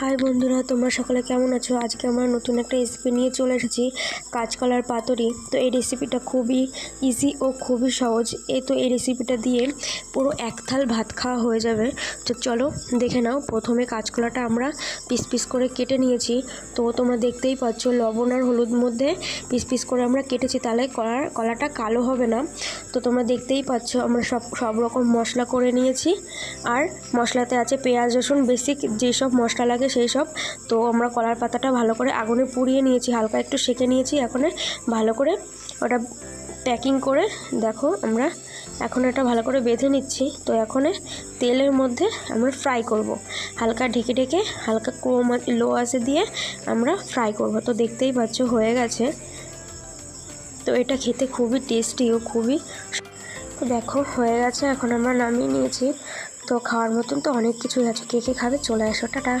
High বন্ধুরা, তোমরা সকলে কেমন আছো? আজকে আমরা নতুন একটা রেসিপি নিয়ে চলে এসেছি, কাঁচকলার পাতুরি। তো এই রেসিপিটা খুবই ইজি ও খুবই সহজ। এই তো এই রেসিপিটা দিয়ে পুরো এক থাল ভাত খাওয়া হয়ে যাবে। তো চলো দেখে নাও, প্রথমে কাঁচকলাটা আমরা পিস পিস করে কেটে নিয়েছি। তো তোমরা দেখতেই পাচ্ছ, লবণ আর হলুদ মধ্যে পিস পিস করে আমরা কেটেছি। তাহলে কলার, কলাটা কালো হবে না। তো তোমরা দেখতেই পাচ্ছ, আমরা সব সব রকম মশলা করে নিয়েছি। আর মশলাতে আছে পেঁয়াজ রসুন বেসিক যেসব মশলা লাগে সেই সব। তো আমরা কলার পাতাটা ভালো করে আগুনে পুড়িয়ে নিয়েছি, হালকা একটু সেঁকে নিয়েছি, এখন ভালো করে ওটা প্যাকিং করে দেখো আমরা এখন এটা ভালো করে বেঁধে নিচ্ছি। তো এখন তেলের মধ্যে আমরা ফ্রাই করব। হালকা ঢেকে ঢেকে হালকা ক্রোম লো আসে দিয়ে আমরা ফ্রাই করব। তো দেখতেই পাচ্ছ হয়ে গেছে। তো এটা খেতে খুবই টেস্টি ও খুবই দেখো হয়ে গেছে, এখন আমরা নামিয়ে নিয়েছি। তো খাওয়ার মতন তো অনেক কিছুই আছে। কে কে খাবে? চলে আসো টাটা।